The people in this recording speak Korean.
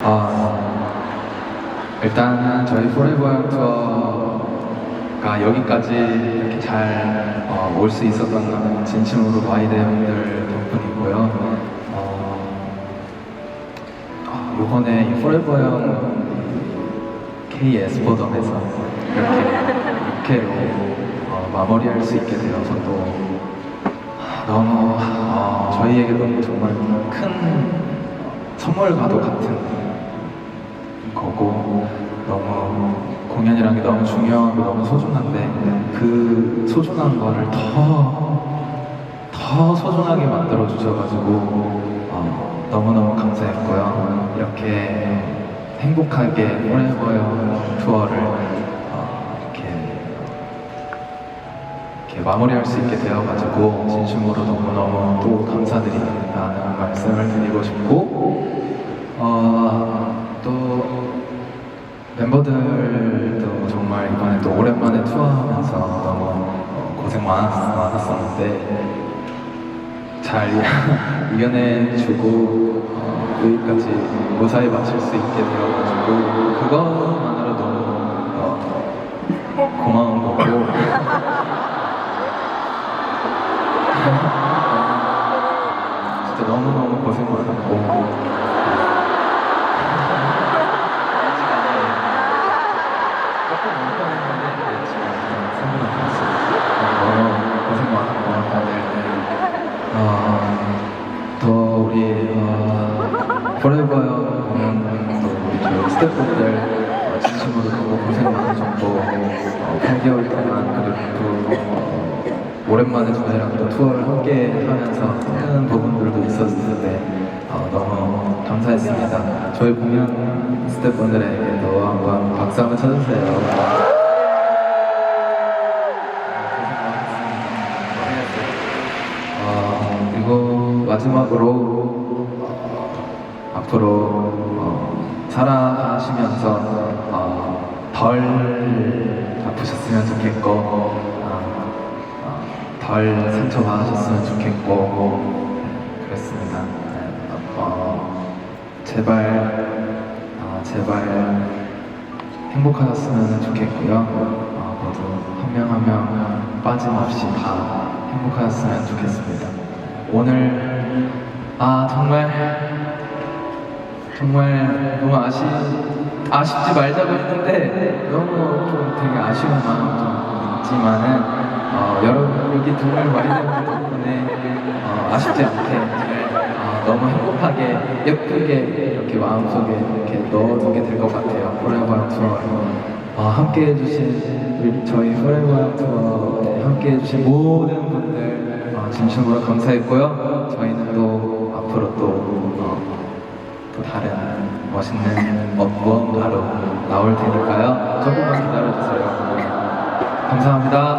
아, 일단 저희 포레버 투어가 여기까지 이렇게 잘 올 수 있었던 건 진심으로 와이드분들 덕분이고요. 어, 아, 이번에 이 포레버 형 KS 버덤에서 이렇게 이렇게로 어, 마무리할 수 있게 되어서 또 너무 어, 저희에게도 정말 큰 선물과도 같은 거고 너무 공연이란 게 너무 중요하고 너무 소중한데 그 소중한 거를 더, 더 소중하게 만들어 주셔가지고 어, 너무너무 감사했고요. 이렇게 행복하게 포레버요 투어를 어, 이렇게 이렇게 마무리할 수 있게 되어가지고 진심으로 너무너무 또 감사드린다는 말씀을 드리고 싶고 어, 또 멤버들도 정말 이번에 또 오랜만에 투어하면서 너무 어, 고생 많았, 많았 었는데 잘 이겨내주고 어, 여기까지 무사히 마칠 수 있게 되어가지고 그것만으로 너무 어, 고마운 거고. 진짜 너무너무 고생 많았고 우리 어, 포레버요 공연도 우리 스태프분들 어, 진심으로 너무 고생 많으셨고 어, 8개월 동안 그리고 또 어, 오랜만에 저희랑 또 투어를 함께 하면서 하는 부분들도 있었는데 어, 너무 감사했습니다. 저희 공연 스태프분들에게도 한번 박수 한번 쳐주세요. 마지막으로 어, 앞으로 어, 살아가시면서 어, 덜 아프셨으면 좋겠고 어, 어, 덜 상처받으셨으면 좋겠고 네, 그렇습니다. 네, 어, 제발 어, 제발 행복하셨으면 좋겠고요. 어, 모두 한 명 한 명 빠짐없이 다 행복하셨으면 좋겠습니다. 오늘 아 정말 정말 너무 아시 아쉽지 말자고 했는데 너무 좀 되게 아쉬운 마음 좀 있지만은 어, 여러분 여기 정말 많이 덕분에 어, 아쉽지 않게 잘, 어, 너무 행복하게 예쁘게 이렇게 마음속에 이렇게 넣어두게 될 것 같아요. 포레버 투어 어, 함께 해주신 우리 저희 포레버 투어에 함께 해주신 모든 분들 어, 진심으로 감사했고요. 저희는 또 앞으로 또 어, 또 다른 멋있는 무언가로 나올 테니까요. 조금만 기다려주세요. 감사합니다.